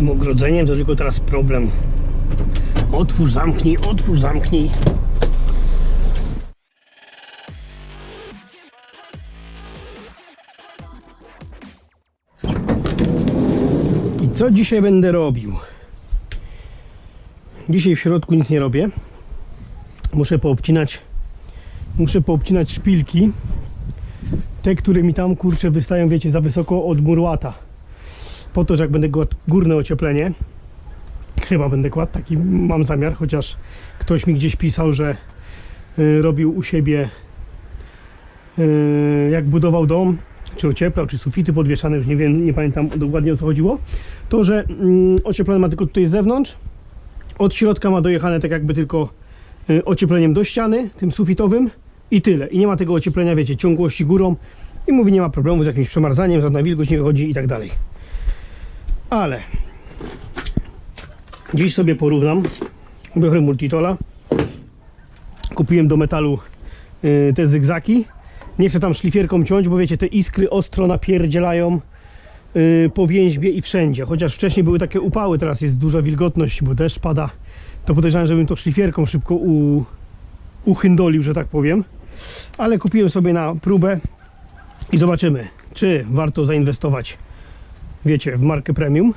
tym ogrodzeniem to tylko teraz problem. Otwórz, zamknij, otwórz, zamknij. I co dzisiaj będę robił? Dzisiaj w środku nic nie robię. Muszę poobcinać muszę poobcinać szpilki. Te, które mi tam kurczę wystają, wiecie, za wysoko od murłata. Po to, że jak będę kładł górne ocieplenie, chyba będę kładł, taki mam zamiar, chociaż ktoś mi gdzieś pisał, że y, robił u siebie y, jak budował dom, czy ocieplał, czy sufity podwieszane, już nie wiem, nie pamiętam dokładnie o co chodziło, to, że mm, ocieplenie ma tylko tutaj z zewnątrz, od środka ma dojechane tak jakby tylko y, ociepleniem do ściany, tym sufitowym i tyle. I nie ma tego ocieplenia, wiecie, ciągłości górą i mówi, nie ma problemu z jakimś przemarzaniem, żadna wilgoć nie wychodzi i tak dalej. Ale dziś sobie porównam. Biorę multitola. Kupiłem do metalu y, te zygzaki. Nie chcę tam szlifierką ciąć, bo wiecie, te iskry ostro napierdzielają y, po więźbie i wszędzie. Chociaż wcześniej były takie upały, teraz jest duża wilgotność, bo deszcz pada. To podejrzewam, żebym to szlifierką szybko u, uchyndolił, że tak powiem. Ale kupiłem sobie na próbę i zobaczymy, czy warto zainwestować, wiecie, w markę premium,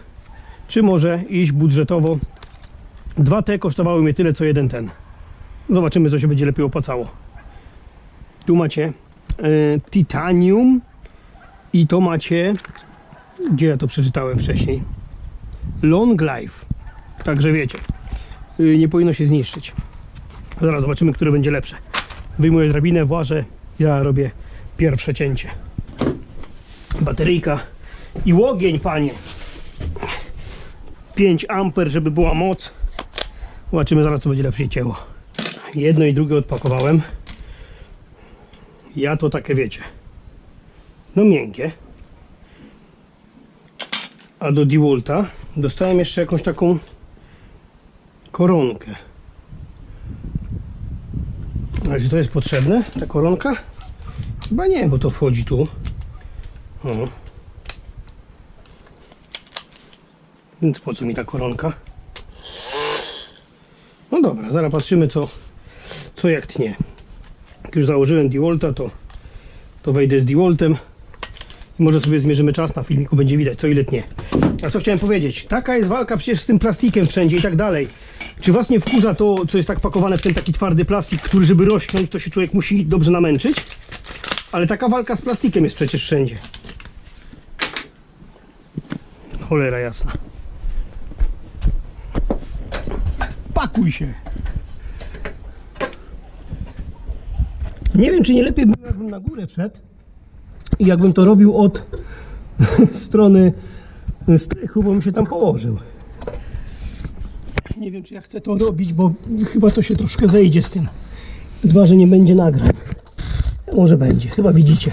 czy może iść budżetowo. Dwa te kosztowały mnie tyle, co jeden ten. Zobaczymy, co się będzie lepiej opłacało. Tu macie e, titanium i to macie, gdzie ja to przeczytałem wcześniej, long life. Także wiecie, y, nie powinno się zniszczyć. Zaraz zobaczymy, które będzie lepsze. Wyjmuję drabinę, włażę, ja robię pierwsze cięcie. Bateryjka i łogień, panie. 5 amper, żeby była moc. Zobaczymy zaraz, co będzie lepiej cięło. Jedno i drugie odpakowałem. Ja to takie wiecie. No miękkie. A do DeWalta dostałem jeszcze jakąś taką koronkę. Ale czy to jest potrzebne, ta koronka? Chyba nie, bo to wchodzi tu. O. Więc po co mi ta koronka? No dobra, zaraz patrzymy co, co jak tnie. Jak już założyłem DeWalta, to, to wejdę z DeWaltem i może sobie zmierzymy czas. Na filmiku będzie widać co ile tnie. A co chciałem powiedzieć? Taka jest walka przecież z tym plastikiem wszędzie i tak dalej. Czy was nie wkurza to, co jest tak pakowane w ten taki twardy plastik, który żeby rośnąć, to się człowiek musi dobrze namęczyć? Ale taka walka z plastikiem jest przecież wszędzie. Cholera jasna. Pakuj się. Nie wiem, czy nie lepiej było, jakbym na górę wszedł i jakbym to robił od strony strychu, bo bym się tam położył. Nie wiem, czy ja chcę to robić, bo chyba to się troszkę zejdzie z tym. Dwa, że nie będzie nagrań. Może będzie, chyba widzicie.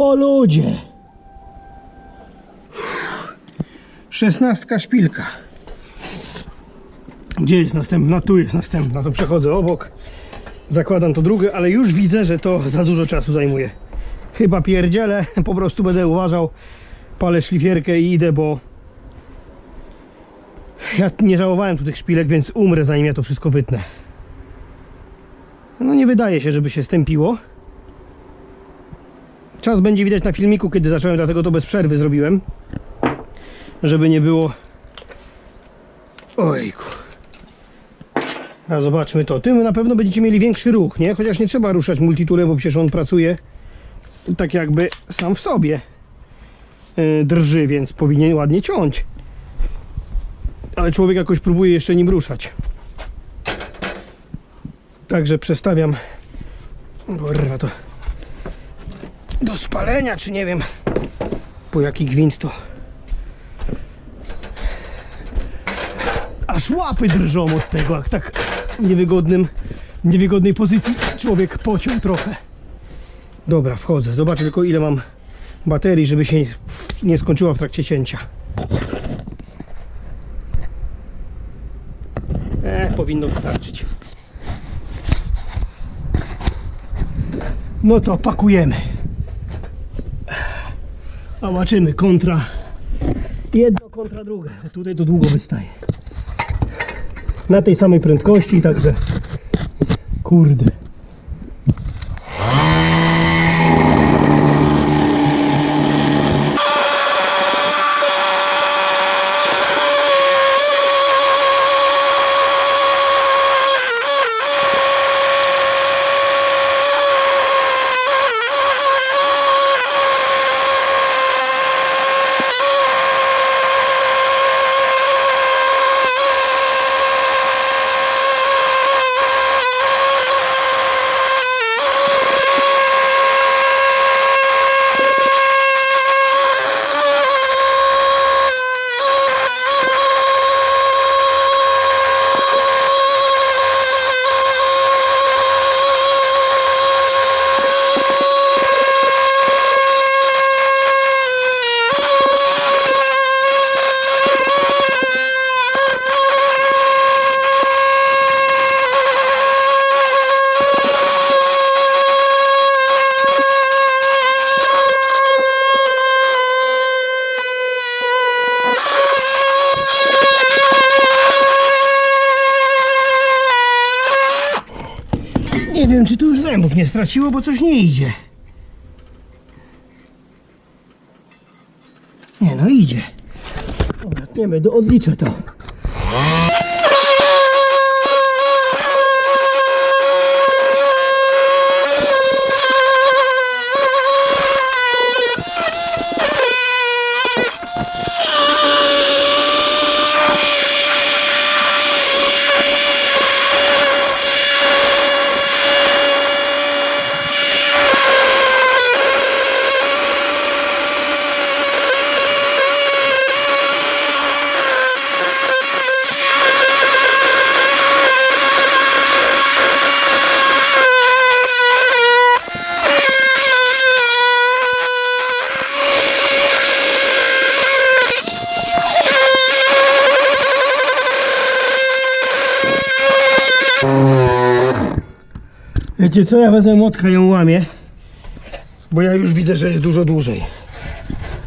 O ludzie! Szesnastka szpilka. Gdzie jest następna? Tu jest następna. To przechodzę obok. Zakładam to drugie, ale już widzę, że to za dużo czasu zajmuje. Chyba pierdzielę, po prostu będę uważał, palę szlifierkę i idę, bo ja nie żałowałem tu tych szpilek, więc umrę zanim ja to wszystko wytnę. No nie wydaje się, żeby się stępiło. Czas będzie widać na filmiku, kiedy zacząłem, dlatego to bez przerwy zrobiłem. żeby nie było... Ojku. A zobaczmy to. Tym na pewno będziecie mieli większy ruch, nie? Chociaż nie trzeba ruszać multitoolem, bo przecież on pracuje tak jakby sam w sobie yy, drży, więc powinien ładnie ciąć. Ale człowiek jakoś próbuje jeszcze nim ruszać. Także przestawiam Kurwa to do spalenia, czy nie wiem po jaki gwint to aż łapy drżą od tego, jak tak w niewygodnym, niewygodnej pozycji człowiek pociął trochę. Dobra, wchodzę. Zobaczę tylko ile mam baterii, żeby się nie skończyła w trakcie cięcia. E, powinno wystarczyć. No to pakujemy. Zobaczymy kontra. Jedno kontra drugie. Tutaj to długo wystaje. Na tej samej prędkości, także. Kurde. Nie wiem, czy tu już zębów nie straciło, bo coś nie idzie. Nie no, idzie. Dobra, nie będę odliczę to. Wiecie co, ja wezmę młotka ją łamię, bo ja już widzę, że jest dużo dłużej.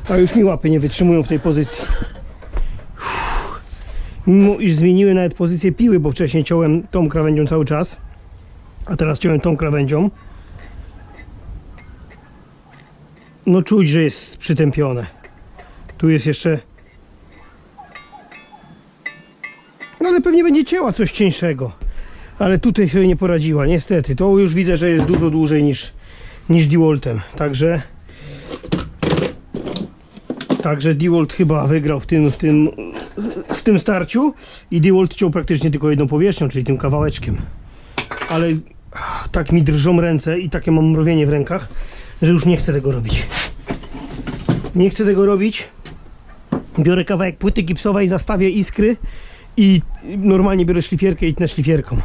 A już mi łapy nie wytrzymują w tej pozycji. Mimo iż zmieniły nawet pozycję piły, bo wcześniej ciąłem tą krawędzią cały czas, a teraz ciąłem tą krawędzią. No czuć, że jest przytępione. Tu jest jeszcze... No ale pewnie będzie cięła coś cieńszego ale tutaj sobie nie poradziła, niestety. To już widzę, że jest dużo dłużej niż, niż DeWaltem. Także Także DeWalt chyba wygrał w tym, w tym, w tym starciu i DeWalt ciął praktycznie tylko jedną powierzchnią, czyli tym kawałeczkiem. Ale tak mi drżą ręce i takie mam mrowienie w rękach, że już nie chcę tego robić. Nie chcę tego robić. Biorę kawałek płyty gipsowej, zastawię iskry i normalnie biorę szlifierkę i tnę szlifierką.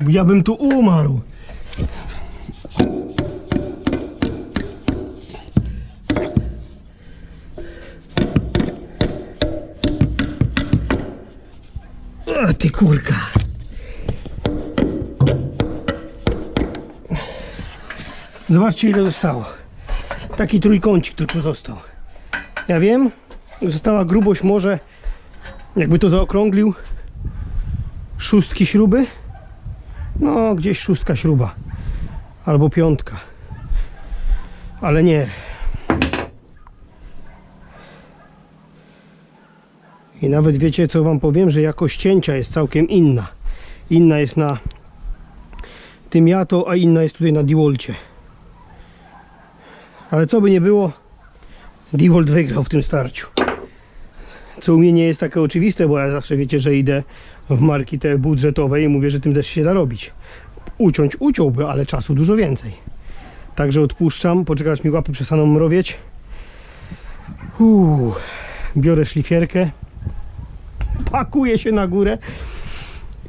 Ja bym tu umarł. O, ty kurka. Zobaczcie ile zostało. Taki trójkącik tylko został. Ja wiem, została grubość może, jakby to zaokrąglił, szóstki śruby. No, gdzieś szóstka śruba. Albo piątka. Ale nie. I nawet wiecie, co Wam powiem, że jakość cięcia jest całkiem inna. Inna jest na tym jato, a inna jest tutaj na Diwolcie. Ale co by nie było, Diwold wygrał w tym starciu. Co u mnie nie jest takie oczywiste, bo ja zawsze wiecie, że idę w marki te budżetowe i mówię, że tym też się da robić. Uciąć uciąłby, ale czasu dużo więcej. Także odpuszczam, poczekaj aż mi łapy przestaną mrowieć. Uuu, biorę szlifierkę, pakuję się na górę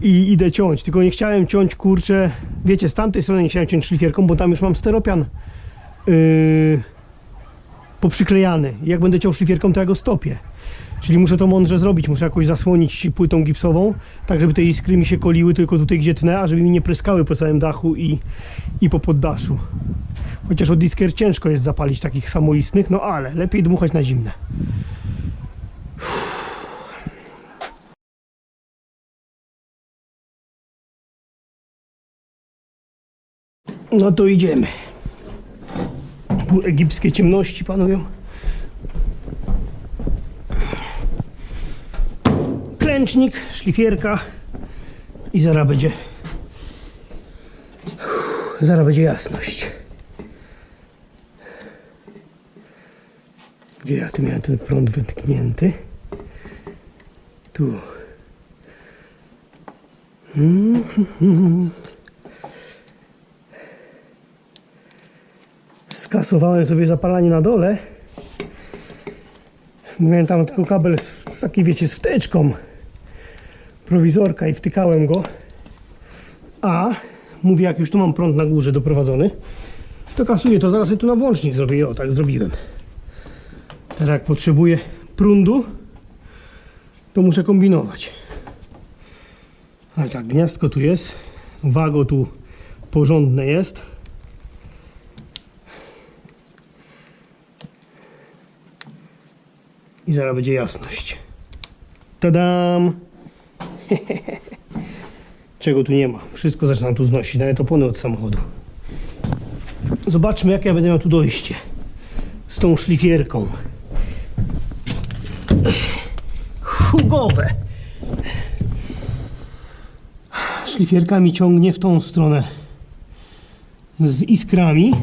i idę ciąć. Tylko nie chciałem ciąć kurczę, wiecie, z tamtej strony nie chciałem ciąć szlifierką, bo tam już mam steropian yy, poprzyklejany. Jak będę ciął szlifierką, to ja go stopię. Czyli muszę to mądrze zrobić, muszę jakoś zasłonić płytą gipsową, tak żeby te iskry mi się koliły tylko tutaj gdzie tnę, a żeby mi nie pryskały po całym dachu i, i po poddaszu. Chociaż od iskier ciężko jest zapalić takich samoistnych, no ale lepiej dmuchać na zimne. No to idziemy. Egipskie ciemności panują. Klęcznik, szlifierka i zaraz będzie zaraz będzie jasność. Gdzie ja tu miałem ten prąd wytknięty? Tu. skasowałem sobie zapalanie na dole. Miałem tam tylko kabel z taki wiecie z wtyczką prowizorka i wtykałem go. A mówię jak już tu mam prąd na górze doprowadzony, to kasuję to zaraz sobie tu na włącznik zrobię. O tak zrobiłem. Teraz jak potrzebuję prądu, to muszę kombinować. Ale tak, gniazdko tu jest, wago tu porządne jest. I zaraz będzie jasność. Tadam! Czego tu nie ma? Wszystko zaczynam tu znosić, nawet opony od samochodu. Zobaczmy, jak ja będę miał tu dojście. Z tą szlifierką. Hugowe. Szlifierka mi ciągnie w tą stronę. Z iskrami.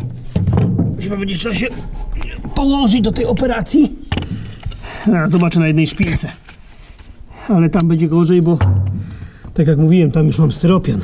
Chyba będzie trzeba się położyć do tej operacji. Zaraz zobaczę na jednej szpilce. Ale tam będzie gorzej, bo tak jak mówiłem, tam już mam styropian.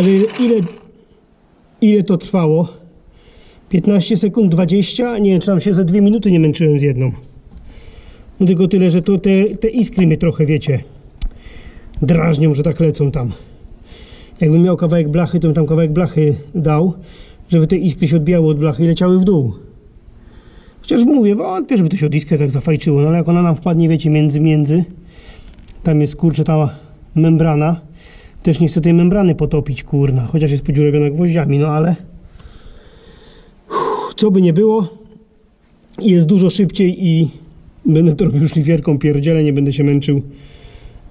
Ale ile, ile to trwało? 15 sekund, 20? Nie wiem, czy tam się ze 2 minuty nie męczyłem z jedną. No tylko tyle, że to te, te iskry mnie trochę, wiecie, drażnią, że tak lecą tam. Jakbym miał kawałek blachy, to bym tam kawałek blachy dał, żeby te iskry się odbijały od blachy i leciały w dół. Chociaż mówię, wątpię, żeby to się od iskry tak zafajczyło, no ale jak ona nam wpadnie, wiecie, między, między, tam jest, kurczę, ta membrana, też nie chcę tej membrany potopić, kurna, chociaż jest podziurawiona gwoździami, no ale co by nie było, jest dużo szybciej i będę to robił szlifierką, pierdzielę, nie będę się męczył,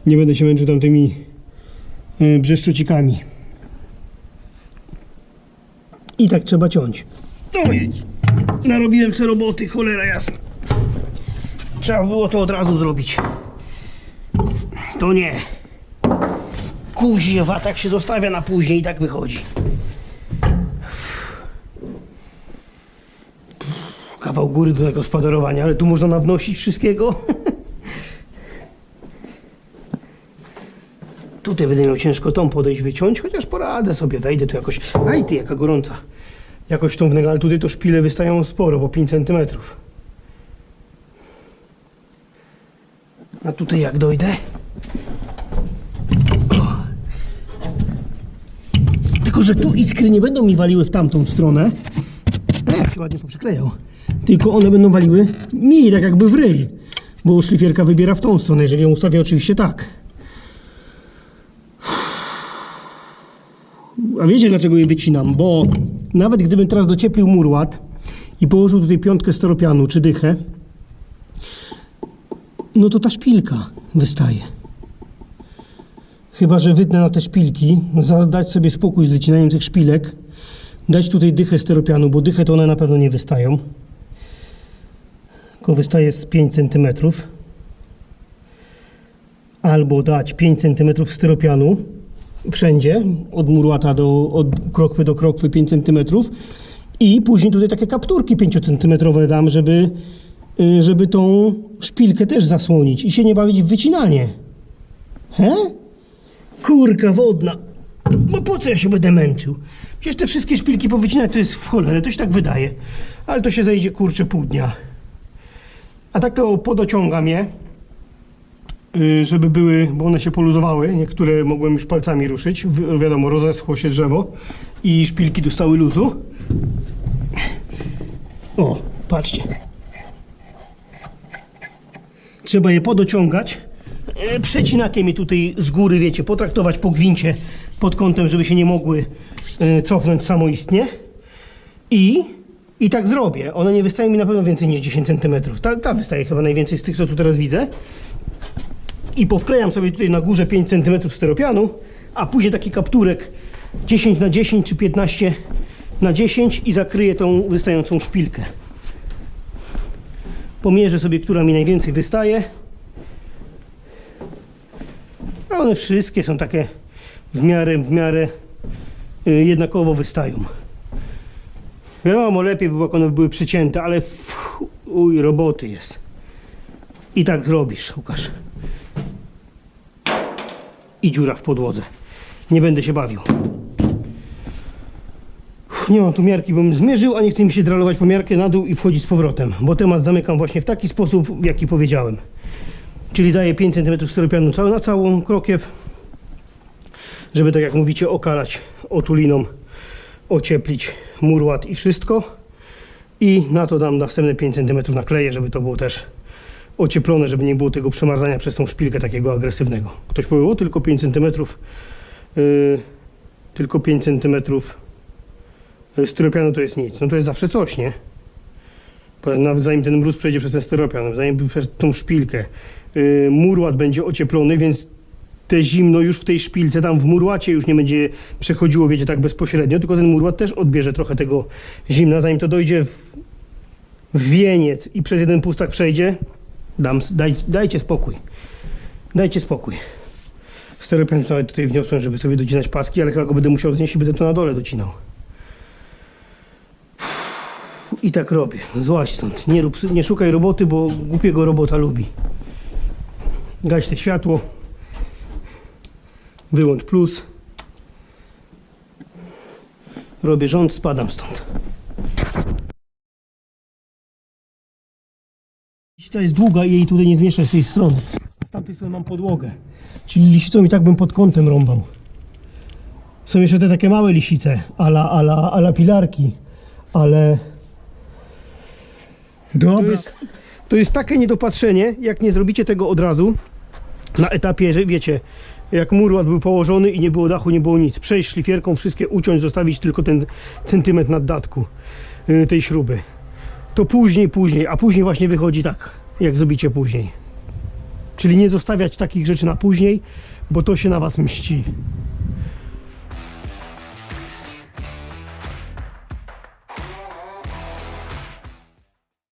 nie będę się męczył tamtymi e, brzeszczocikami. I tak trzeba ciąć. Ojej, narobiłem sobie roboty, cholera jasna. Trzeba było to od razu zrobić. To nie. Kuźwa, tak się zostawia na później i tak wychodzi. Kawał góry do tego spaderowania, ale tu można nawnosić wszystkiego. Tutaj będę miał ciężko tą podejść, wyciąć, chociaż poradzę sobie, wejdę tu jakoś. Aj ty, jaka gorąca. Jakoś tą wnęgę, ale tutaj to szpile wystają sporo, bo 5 cm. A tutaj jak dojdę? Tylko, że tu iskry nie będą mi waliły w tamtą stronę. E, jak się ładnie poprzyklejał. Tylko one będą waliły mi, tak jakby w ryj. Bo szlifierka wybiera w tą stronę, jeżeli ją ustawię oczywiście tak. A wiecie dlaczego je wycinam? Bo nawet gdybym teraz docieplił murłat i położył tutaj piątkę steropianu czy dychę, no to ta szpilka wystaje. Chyba, że wydnę na te szpilki, za- dać sobie spokój z wycinaniem tych szpilek, dać tutaj dychę steropianu, bo dychę to one na pewno nie wystają. Tylko wystaje z 5 cm. Albo dać 5 cm styropianu wszędzie, od murłata do od krokwy do krokwy 5 cm. I później tutaj takie kapturki 5 cm dam, żeby, y, żeby tą szpilkę też zasłonić i się nie bawić w wycinanie. He? Kurka wodna. No po co ja się będę męczył? Przecież te wszystkie szpilki powycinać to jest w cholerę, to się tak wydaje. Ale to się zejdzie kurczę pół dnia. A tak to podociągam je, y, żeby były, bo one się poluzowały. Niektóre mogłem już palcami ruszyć. Wi- Wiadomo, rozeschło się drzewo i szpilki dostały luzu. O, patrzcie. Trzeba je podociągać. E, Przecinakiem je tutaj z góry, wiecie, potraktować po gwincie pod kątem, żeby się nie mogły e, cofnąć samoistnie. I, I tak zrobię. One nie wystają mi na pewno więcej niż 10 cm. Ta, ta wystaje chyba najwięcej z tych, co tu teraz widzę. I powklejam sobie tutaj na górze 5 cm steropianu, a później taki kapturek 10 na 10 czy 15 na 10 i zakryję tą wystającą szpilkę. Pomierzę sobie, która mi najwięcej wystaje. A one wszystkie są takie w miarę, w miarę y, jednakowo wystają. Wiadomo, lepiej by było, jak one były przycięte, ale uj, roboty jest. I tak robisz, Łukasz. I dziura w podłodze. Nie będę się bawił. Nie mam tu miarki, bym zmierzył, a nie chcę mi się dralować po miarkę na dół i wchodzić z powrotem, bo temat zamykam właśnie w taki sposób, w jaki powiedziałem. Czyli daję 5 cm styropianu na całą krokiew, żeby tak jak mówicie okalać otuliną, ocieplić murłat i wszystko. I na to dam następne 5 cm nakleję, żeby to było też ocieplone, żeby nie było tego przemarzania przez tą szpilkę takiego agresywnego. Ktoś powiedział, tylko 5 cm, yy, tylko 5 cm styropianu to jest nic. No to jest zawsze coś, nie? Nawet zanim ten mróz przejdzie przez ten styropian, zanim przez tą szpilkę, murłat będzie ocieplony, więc te zimno już w tej szpilce, tam w murłacie już nie będzie przechodziło, wiecie, tak bezpośrednio, tylko ten murłat też odbierze trochę tego zimna, zanim to dojdzie w, w wieniec i przez jeden pustak przejdzie, dam, daj, dajcie spokój. Dajcie spokój. Steropian nawet tutaj wniosłem, żeby sobie docinać paski, ale chyba go będę musiał znieść i będę to na dole docinał. I tak robię. Złaź stąd. Nie, rób, nie szukaj roboty, bo głupiego robota lubi. Gaś te światło. Wyłącz plus. Robię rząd, spadam stąd. Liścica jest długa i jej tutaj nie zmieszczę z tej strony. A z tamtej strony mam podłogę. Czyli lisicą i tak bym pod kątem rąbał. Są jeszcze te takie małe lisice, ala, ala, ala pilarki, ale... To jest, to jest takie niedopatrzenie, jak nie zrobicie tego od razu, na etapie, wiecie, jak murłat był położony i nie było dachu, nie było nic. Przejść szlifierką, wszystkie uciąć, zostawić tylko ten centymetr nad datku y, tej śruby. To później, później, a później właśnie wychodzi tak, jak zrobicie później. Czyli nie zostawiać takich rzeczy na później, bo to się na was mści.